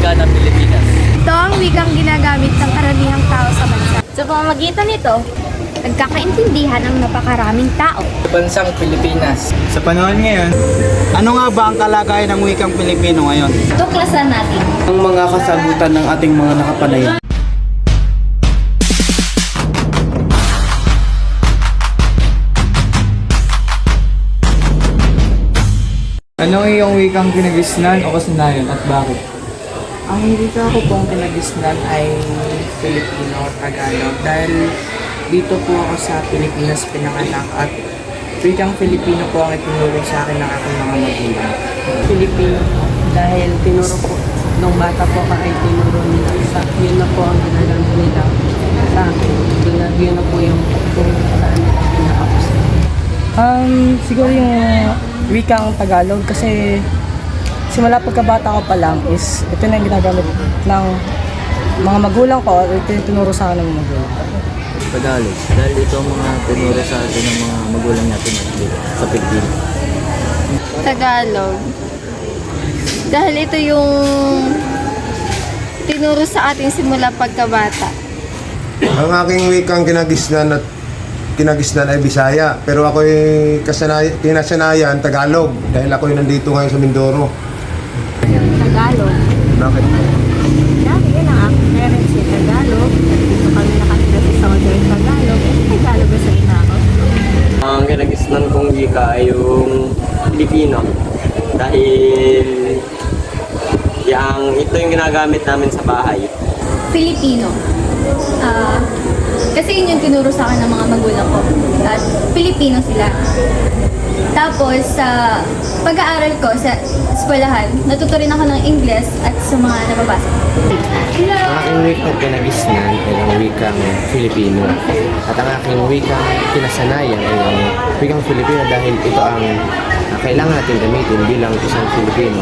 wika ng Pilipinas. Ito ang wikang ginagamit ng karamihang tao sa bansa. Sa pamamagitan nito, nagkakaintindihan ang napakaraming tao. Sa bansang Pilipinas. Sa panahon ngayon, ano nga ba ang kalagayan ng wikang Pilipino ngayon? Tuklasan natin. Ang mga kasagutan ng ating mga nakapanayan. Ano iyong wikang kinagisnan o kasanayan at bakit? Ang wika ko pong kinagisnan ay Filipino Tagalog dahil dito po ako sa Pilipinas pinanganak at wikang Filipino po ang itinuro sa akin ng aking mga magulang. Filipino dahil tinuro po nung bata po ka ay tinuro nila sa yun na po ang ginagamit nila sa akin. Yun na, yun na po yung kung saan nila pinakapos. Um, siguro yung wikang Tagalog kasi simula pagkabata ko pa lang is ito na yung ginagamit ng mga magulang ko at ito yung tinuro sa akin ng mga magulang. Tagalog. Dahil ito ang mga tinuro sa atin ng mga magulang natin sa Pilipinas. Tagalog. Dahil ito yung tinuro sa atin simula pagkabata. Ang aking wikang kinagisnan at kinagisnan ay Bisaya. Pero ako'y kasanay, kinasanayan Tagalog dahil ako'y nandito ngayon sa Mindoro. Tagalog. Bakit? Dati yun ang aking parents eh, Tagalog. Dito kami nakatira sa Southern Tagalog. Eh, Tagalog sa ina ko. Ang kinagisnan kong wika ay yung Filipino. Dahil yang ito yung ginagamit namin sa bahay. Filipino. Ah, kasi yun yung tinuro sa akin ng mga magulang ko. At Pilipino sila. Tapos, sa pag-aaral ko sa eskwelahan, natuto rin ako ng Ingles at sa mga nababasa. Ang aking wikang kinagisnan ay ang wikang Filipino. At ang aking wikang kinasanayan ay ang wikang Filipino dahil ito ang kailangan natin gamitin bilang isang Filipino.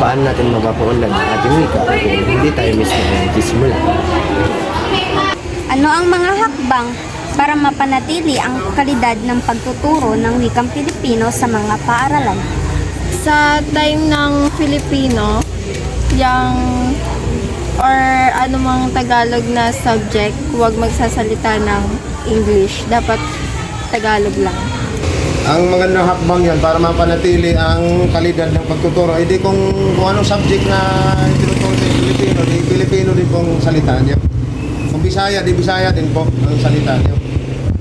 Paano natin mapapaunlad ang ating wika kung hindi tayo mismo ang nagsisimula. Ano ang mga hakbang para mapanatili ang kalidad ng pagtuturo ng wikang Pilipino sa mga paaralan? sa time ng Filipino, yung or anumang Tagalog na subject, huwag magsasalita ng English. Dapat Tagalog lang. Ang mga hakbang yan para mapanatili ang kalidad ng pagtuturo, ay di kung, kung anong subject na tinuturo sa Pilipino, di Pilipino din pong salita niyo. Kung Bisaya, di Bisaya din po ang salita niyo.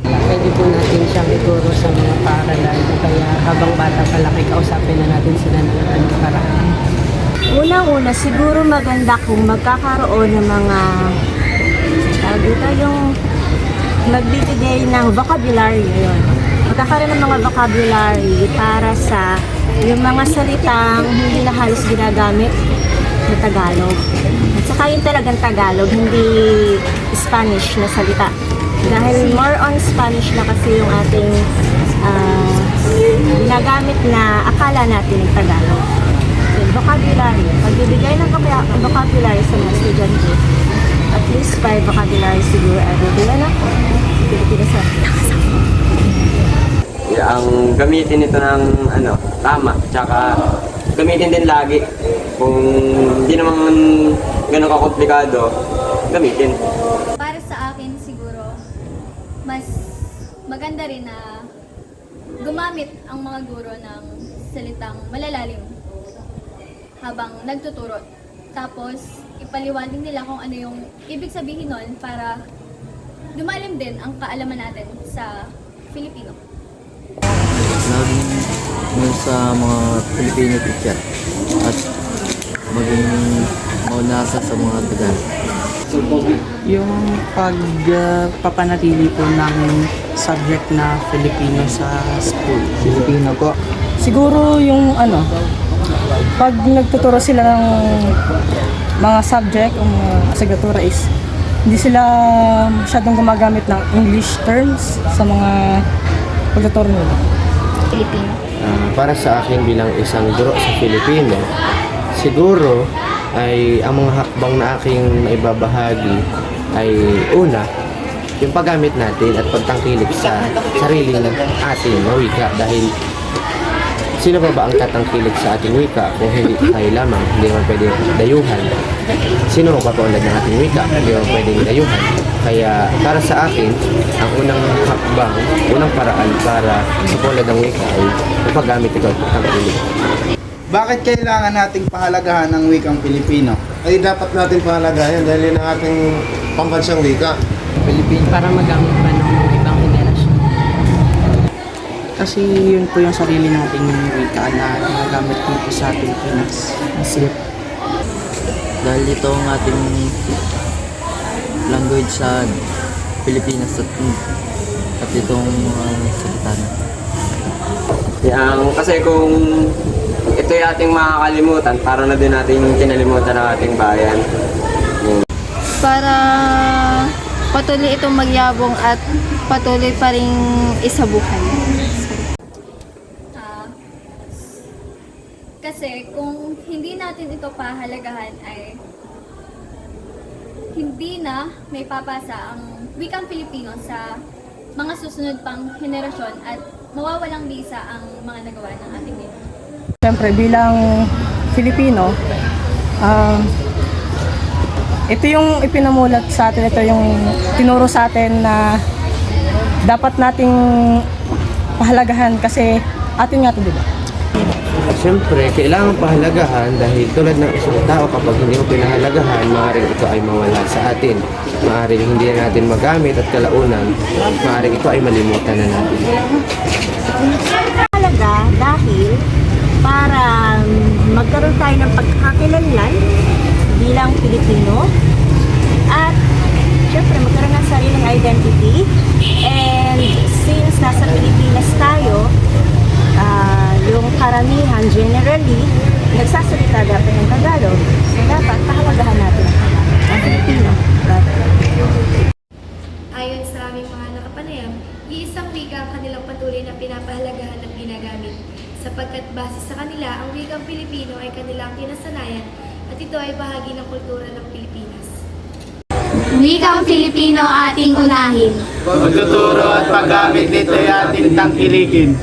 Pwede po natin siyang ituro sa mga paaralan. Kaya habang bata pa laki, kausapin na natin sila ng ano karaan. Unang-una, siguro maganda kung magkakaroon ng mga tawag dito yung magbibigay ng vocabulary ngayon. Magkakaroon ng mga vocabulary para sa yung mga salitang hindi na halos ginagamit na Tagalog. At saka yung talagang Tagalog, hindi Spanish na salita. Dahil more on Spanish na kasi yung ating ah, ginagamit na akala natin ng Tagalog. Yung vocabulary. Pagbibigay ng voca- vocabulary sa mga estudyante, at least five vocabulary siguro every day. Ano? Pilipinas sa Ang gamitin ito ng ano, tama. Tsaka gamitin din lagi. Kung hindi naman ganun kakomplikado, gamitin. Para sa akin siguro, mas maganda rin na gumamit ang mga guro ng salitang malalalim habang nagtuturo. Tapos, ipaliwanag nila kung ano yung ibig sabihin nun para lumalim din ang kaalaman natin sa Filipino. Mo sa mga Filipino teacher at maging maunasa sa mga Tagalog. Yung pagpapanatili po ng subject na Filipino sa school. Filipino po. Siguro yung ano, pag nagtuturo sila ng mga subject o mga asignatura is hindi sila masyadong gumagamit ng English terms sa mga pagtuturo nila. Filipino. Ah, para sa akin bilang isang guro sa Filipino, siguro ay ang mga hakbang na aking maibabahagi ay una, yung paggamit natin at pagtangkilik sa sarili ng ating wika dahil sino pa ba ang tatangkilik sa ating wika kung hindi tayo lamang, hindi naman pwedeng dayuhan. Sino magpapaunlad ng ating wika, hindi naman pwedeng dayuhan. Kaya para sa akin, ang unang hakbang, unang paraan para sa paunlad ng wika ay mapagamit ito at tangkilik. Bakit kailangan nating pahalagahan ang wikang Pilipino? Ay dapat natin pahalagahan dahil yun ang ating pambansang wika. Philippine para magamit pa ng ibang henerasyon. Kasi yun po yung sarili nating wika na ginagamit dito sa Pilipinas. Kasi Dahil ito ang ating language sa Pilipinas at, at itong mga salita na. Yang, kasi kung ito yung ating makakalimutan, para na din natin kinalimutan ng ating bayan. Para patuloy itong magyabong at patuloy pa rin isabuhay. Ah, kasi kung hindi natin ito pahalagahan ay hindi na may papasa ang wikang Pilipino sa mga susunod pang henerasyon at mawawalang bisa ang mga nagawa ng ating nila. Siyempre, bilang Filipino, um, ito yung ipinamulat sa atin, ito yung tinuro sa atin na dapat nating pahalagahan kasi atin nga ito, di ba? Siyempre, kailangan pahalagahan dahil tulad ng isang tao kapag hindi mo pinahalagahan, maaaring ito ay mawala sa atin. Maaaring hindi na natin magamit at kalaunan, maaaring ito ay malimutan na natin. Talaga dahil para magkaroon tayo ng pagkakakilanlan bilang Pilipino at syempre magkaroon ng sariling identity and since nasa Pilipinas tayo ah, yung karamihan generally nagsasalita dapat ng Tagalog so dapat pahalagahan natin ang Tagalog ang Pilipino Ayon sa aming mga nakapanayam, iisang wika ang kanilang patuloy na pinapahalagahan at ginagamit sapagkat base sa kanila, ang wikang Pilipino ay kanilang kinasanayan at ito ay bahagi ng kultura ng Pilipinas. Wikang Filipino ating unahin. Pagtuturo at paggamit nito ay ating tangkilikin.